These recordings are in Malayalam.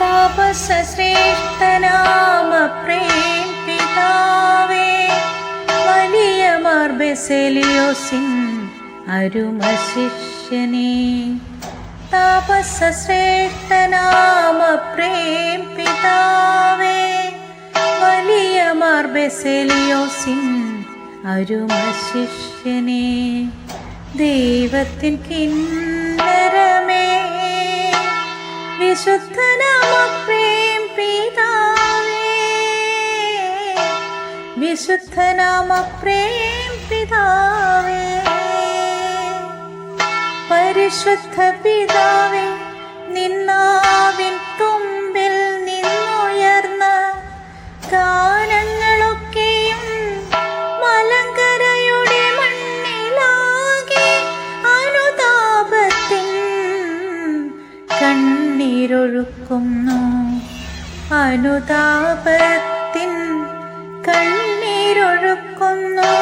താപസശ്രേഷ്ഠനാമ പ്രേം പിതാവേ വലിയ മാർബെസെലിയോസിൻ അരുമ ശിഷ്യനെ താപസശ്രേഷ്ഠനാമ പ്രേം പിതാവേ വലിയ മാർബെസെലിയോസിൻ അരുമ ശിഷ്യനെ ദൈവത്തിൻ കിന്നരമേ വിശുദ്ധനാമ വിശുദ്ധനാമ പ്രേം പിതാവേ പരിശുദ്ധ പിതാവേ നിന്നാവിൻ തുമ്പിൽ നിന്നുയർന്ന ഗാനങ്ങളൊക്കെയും മലങ്കരയുടെ മണ്ണിലാകെ അനുതാപത്തിൻ കണ്ണീരൊഴുക്കുന്നു. അനുതാപത്തിൻ കണ്ണീരൊഴുക്കുന്നു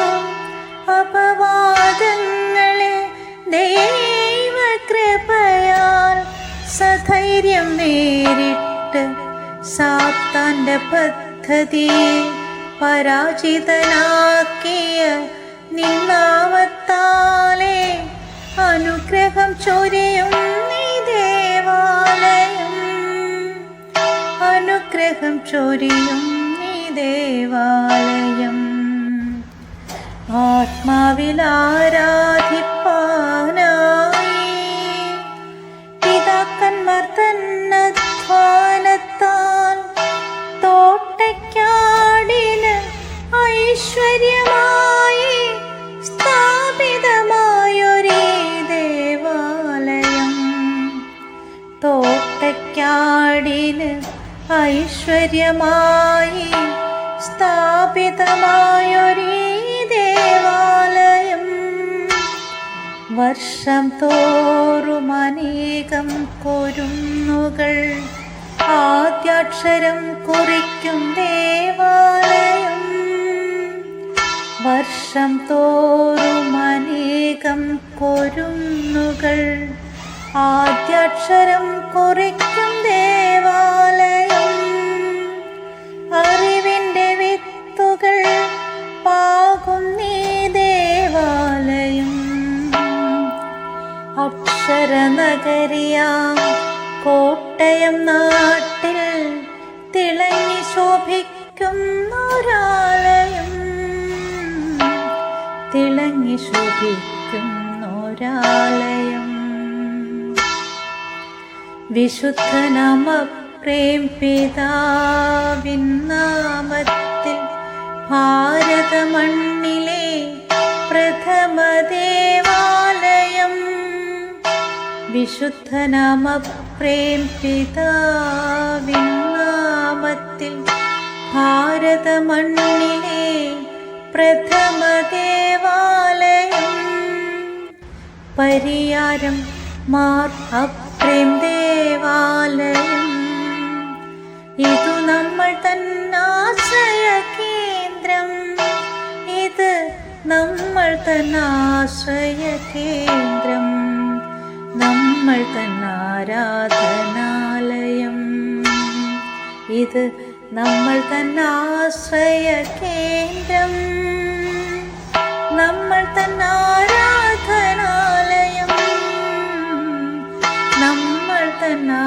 അപവാദങ്ങളെ ദൈവകൃപയാൽ സധൈര്യം നേരിട്ട് സാത്താന്റെ പദ്ധതിയെ പരാജിതനാക്കിയ നിന്നാമത്താലെ അനുഗ്രഹം ചൊരിയും നീ ദേവാലയം. അനുഗ്രഹം ചൊരിയും നീ ദേവാലയം. ആത്മാവിൽ ആരാധിപ്പാനായി. പിതാക്കന്മാർ തന്നധ്വാനത്താൽ തോട്ടയ്ക്കാടിന് ഐശ്വര്യമായി സ്ഥാപിതമായൊരേ ദേവാലയം. തോട്ടയ്ക്കാടിന് ഐശ്വര്യമായി സ്ഥാപിതമായൊരേ ദേവാലയം വർഷം തോറും അനേകം കൊരുന്നുകൾ ആദ്യാക്ഷരം കുറിക്കും ദേവാലയം വർഷം തോറും അനേകം കൊരുന്നുകൾ ആദ്യാക്ഷരം കുറിക്കും കോട്ടയം നാട്ടിൽ തിളങ്ങി ശോഭിക്കുന്നൊരാലയം. തിളങ്ങി ശോഭിക്കുന്നൊരാലയം. വിശുദ്ധനാമ പ്രേം പിതാവിൻ നാമത്തിൽ ഭാരതമണ്ണിലെ പ്രഥമ ദേവാലയം വിശുദ്ധനാമ പ്രേം പിതാവിൻ നാമത്തിൽ ഭാരതമണ്ണിലെ പ്രഥമ ദേവാലയം പരിയാരം മാർ അപ്രേം ദേവാലയം. ഇതു നമ്മൾ തന്നാശ്രയ കേന്ദ്രം ഇത് നമ്മൾ തന്നാശ്രയ കേന്ദ്രം ഞങ്ങൾ തന്നാരാധനാലയം ഇത് നമ്മൾ തന്നാശ്രയ കേന്ദ്രം നമ്മൾ തന്നാരാധനാലയം നമ്മൾ തന്നാ